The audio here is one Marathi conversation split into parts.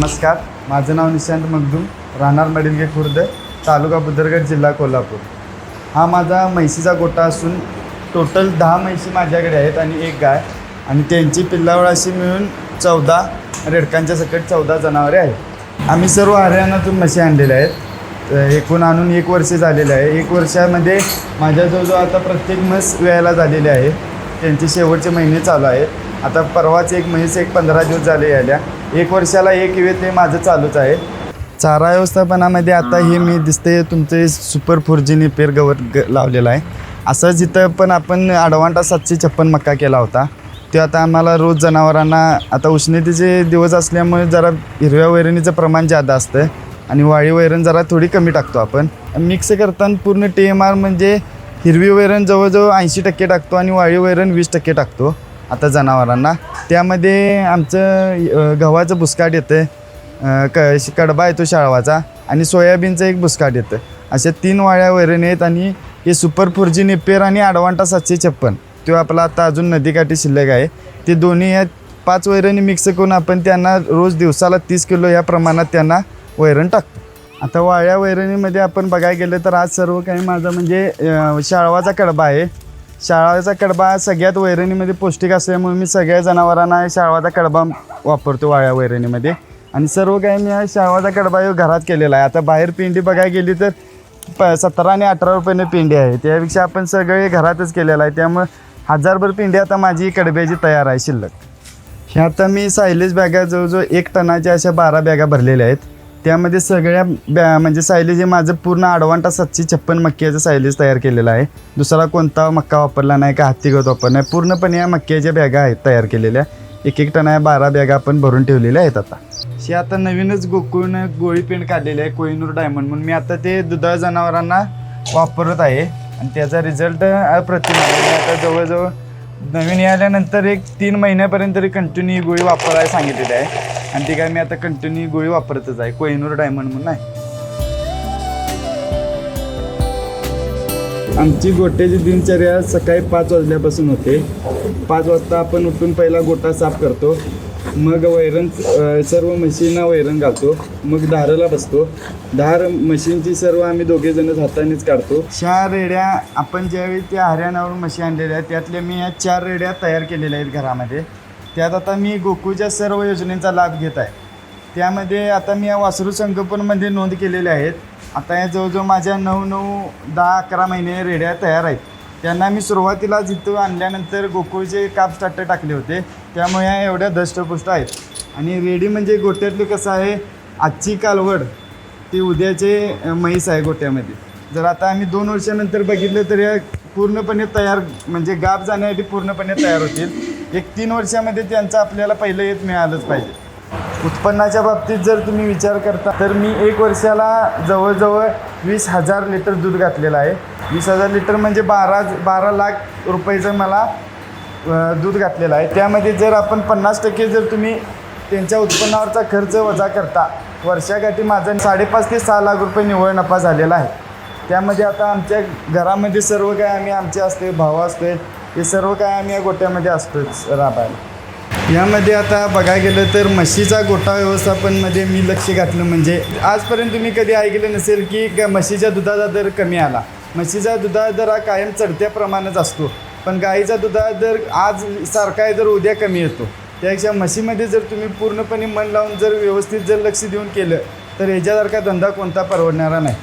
नमस्कार. माझं नाव निशांत मगदूम राहणार मडिलगे खुर्द तालुका बुदरगड जिल्हा कोल्हापूर. हा माझा म्हैशीचा गोटा असून टोटल दहा म्हैशी माझ्याकडे आहेत आणि एक गाय आणि त्यांची पिल्लावळ अशी मिळून चौदा रेडकांच्या सकट चौदा जनावरे आहेत. आम्ही सर्व हरियाणातून म्हशी आणलेल्या आहेत. एकूण आणून एक वर्ष झालेलं आहे. एक वर्षामध्ये माझ्याजवळजवळ आता प्रत्येक म्हस वेळेला झालेली आहे त्यांचे शेवटचे महिने चालू आहेत. आता परवाच एक म्हैस एक पंधरा दिवस झाले आल्या एक वर्षाला एक वेळ ते माझं चालूच आहे. चारा व्यवस्थापनामध्ये आता हे मी दिसते तुमचे सुपर फोर जी नेपेर गवत ग लावलेलं आहे. असं जिथं पण आपण अडवांटा सातशे छप्पन मक्का केला होता. ते आता आम्हाला रोज जनावरांना आता उष्णतेचे दिवस असल्यामुळे जरा हिरव्या वैरणीचं प्रमाण जादा असतं आणि वाळी वैरण जरा थोडी कमी टाकतो आपण. मिक्स करताना पूर्ण टी एम आर म्हणजे हिरवी वैरण जवळजवळ ऐंशी टक्के टाकतो आणि वाळी वैरण वीस टक्के टाकतो. आता जनावरांना. त्यामध्ये आमचं गव्हाचं बुसकाट येतं क श- कडबा येतो शाळवाचा आणि सोयाबीनचं एक बुसकाट येतं. अशा तीन वाळ्या वैरण आहेत आणि हे सुपर फोरजी निपेर आणि अडवांटा सातशे छप्पन. तो आपला आता अजून नदीकाठी शिल्लक आहे. ते दोन्ही या पाच वैरणी मिक्स करून आपण त्यांना रोज दिवसाला तीस किलो या प्रमाणात त्यांना वैरण टाकतो. आता वाळ्या वैरणीमध्ये आपण बघायला गेलं तर आज सर्व काही माझं म्हणजे शाळवाचा कडबा आहे. शाळाचा कडबा सगळ्यात वैरणीमध्ये पौष्टिक असल्यामुळे मी सगळ्या जनावरांना शाळवाचा कडबा वापरतो वाळ्या वैरणीमध्ये. आणि सर्व काही मी हा शाळवाचा कडबा घरात केलेला आहे. आता बाहेर पिंडी बघायला गेली तर प सतरा आणि अठरा रुपयाने पिंडी आहे. त्यापेक्षा आपण सगळे घरातच केलेलं आहे. त्यामुळे हजारभर पिंडी आता माझी कडब्याची तयार आहे शिल्लक. ह्या आता मी सायलेज बॅगा जवळजवळ एक टनाच्या अशा बारा बॅगा भरलेल्या आहेत. त्यामध्ये सगळ्या बॅ म्हणजे सायलेज हे माझं पूर्ण अडवांटा सातशे छप्पन मक्क्याचं सायलेज तयार केलेलं आहे. दुसरा कोणता मक्का वापरला नाही का हत्तीगत वापरला नाही पूर्णपणे या मक्क्याच्या बॅगा आहेत तयार केलेल्या. एक एक टना आहे बारा बॅगा आपण भरून ठेवलेल्या आहेत आता. हे आता नवीनच गोकुळनं गोळी पेंट काढलेली आहे कोहिनूर डायमंड म्हणून. मी आता ते दुधाळ जनावरांना वापरत आहे. आणि त्याचा रिझल्ट अप्रतिम आहे. आता जवळजवळ नवीन आल्यानंतर एक तीन महिन्यापर्यंत तरी कंटिन्यू गोळी वापरायला सांगितलेली आहे. आणि ते काय मी आता कंटिन्यू गोळी वापरतच आहे. कोहिनूर डायमंड म्हणून आहे. आमची गोट्याची दिनचर्या सकाळी पाच वाजल्यापासून होते. पाच वाजता आपण उठून पहिला गोटा साफ करतो. मग वैरण सर्व म्हशींना वैरण घालतो. मग धाराला बसतो. धार म्हशींची सर्व आम्ही दोघे जणच हातानेच काढतो. चार रेड्या आपण ज्यावेळी त्या हरियाणावरून म्हशी आणलेल्या आहेत त्यातल्या मी या चार रेड्या तयार केलेल्या आहेत घरामध्ये. त्यात आता मी गोकुळच्या सर्व योजनेचा लाभ घेत आहे. त्यामध्ये आता मी या वासरू संगोपनमध्ये नोंद केलेले आहेत. आता या जवळजवळ माझ्या नऊ नऊ दहा अकरा महिने रेड्या तयार आहेत. त्यांना मी सुरुवातीला जिथं आणल्यानंतर गोकुळचे काप स्टार्टर टाकले होते त्यामुळे ह्या एवढ्या दष्टपुष्ट आहेत. आणि रेडी म्हणजे गोट्यातलं कसं आहे आजची कालवड ती उद्याचे म्हैस आहे गोट्यामध्ये. जर आता आम्ही दोन वर्षानंतर बघितलं तर या पूर्णपणे तयार म्हणजे गाप जाण्यासाठी पूर्णपणे तयार होतील. एक तीन वर्षामध्ये त्यांचं आपल्याला पहिलं येत मिळालंच पाहिजे. उत्पन्नाच्या बाबतीत जर तुम्ही विचार करता तर मी एक वर्षाला जवळजवळ वीस हजार लिटर दूध घातलेलं आहे. वीस हजार लिटर म्हणजे बारा बारा लाख रुपयेचं मला दूध घातलेलं आहे. त्यामध्ये जर आपण पन्नास टक्के जर तुम्ही त्यांच्या उत्पन्नावरचा खर्च वजा करता वर्षाकाठी माझा साडेपाच ते सहा लाख रुपये निव्वळ नफा झालेला आहे. त्यामध्ये आता आमच्या घरामध्ये सर्व काय आम्ही आमचे असते भाव असते हे सर्व काय आम्ही या गोट्यामध्ये असतोच राबायला. यामध्ये आता बघायला गेलं तर म्हशीचा गोठा व्यवस्थापनमध्ये मी लक्ष घातलं म्हणजे आजपर्यंत तुम्ही कधी ऐकलं नसेल की म्हशीच्या दुधाचा दर कमी आला. म्हशीचा दुधाचा दर हा कायम चढत्या प्रमाणात असतो. पण गाईचा दुधाचा दर आज सारखा आहे तर उद्या कमी येतो. त्यापेक्षा म्हशीमध्ये जर तुम्ही पूर्णपणे मन लावून जर व्यवस्थित जर लक्ष देऊन केलं तर ह्याच्यासारखा धंदा कोणता परवडणारा नाही.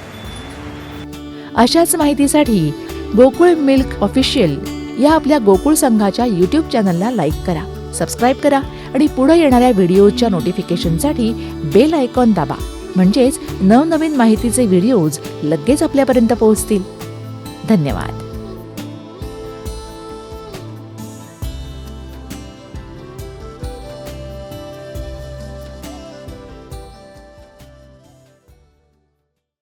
अशाच माहितीसाठी गोकुळ मिल्क ऑफिशियल या आपल्या गोकुळ संघाच्या यूट्यूब चॅनलला लाईक करा सबस्क्राईब करा आणि पुढे येणाऱ्या व्हिडिओच्या नोटिफिकेशनसाठी बेल आयकॉन दाबा. म्हणजेच नवनवीन माहितीचे व्हिडिओज लगेच आपल्यापर्यंत पोहोचतील. धन्यवाद.